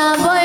那我。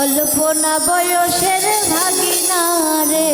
অল্পনা বয়সের ভাগিনা রে।